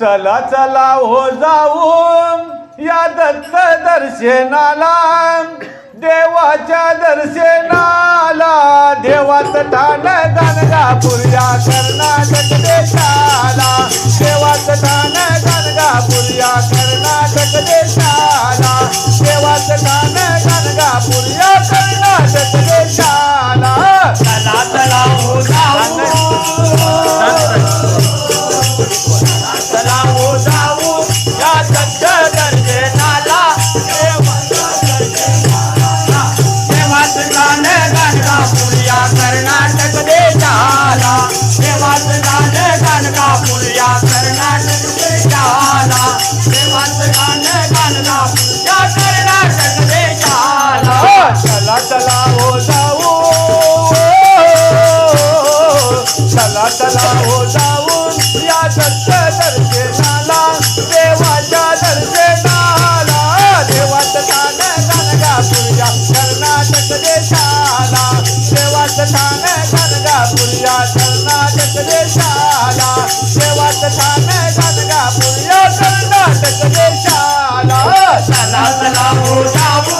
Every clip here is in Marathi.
चला चला हो जाऊ या दत्त दर्शनाला. देवाच्या दर्शनाला देवात ठाण गाणगापूर्या कर्नाटक देशाला देवात ठाण गाणगापूर्या कर्नाटक देशाला देवात ठाण गाणगापूर्या कर्नाटक देशाला वाटला हो जाऊन या सत्य दर्शनाला देवाच्या दर्शनाला देवाचं स्थान गणगा पुर्या कर्नाटक देशाला देवाचं स्थान गणगा पुर्या कर्नाटक देशाला देवाचं स्थान गणगा पुर्या कर्नाटक देशाला. चला हो जाऊन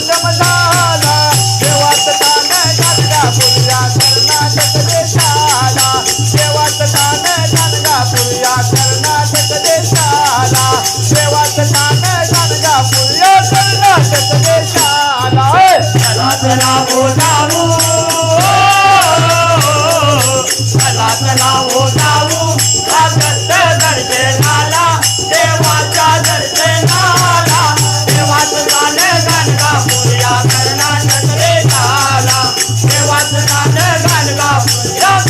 Trabalhar गाणं गाणगाव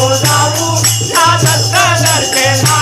हो जाऊं ना दस्ता दर्शन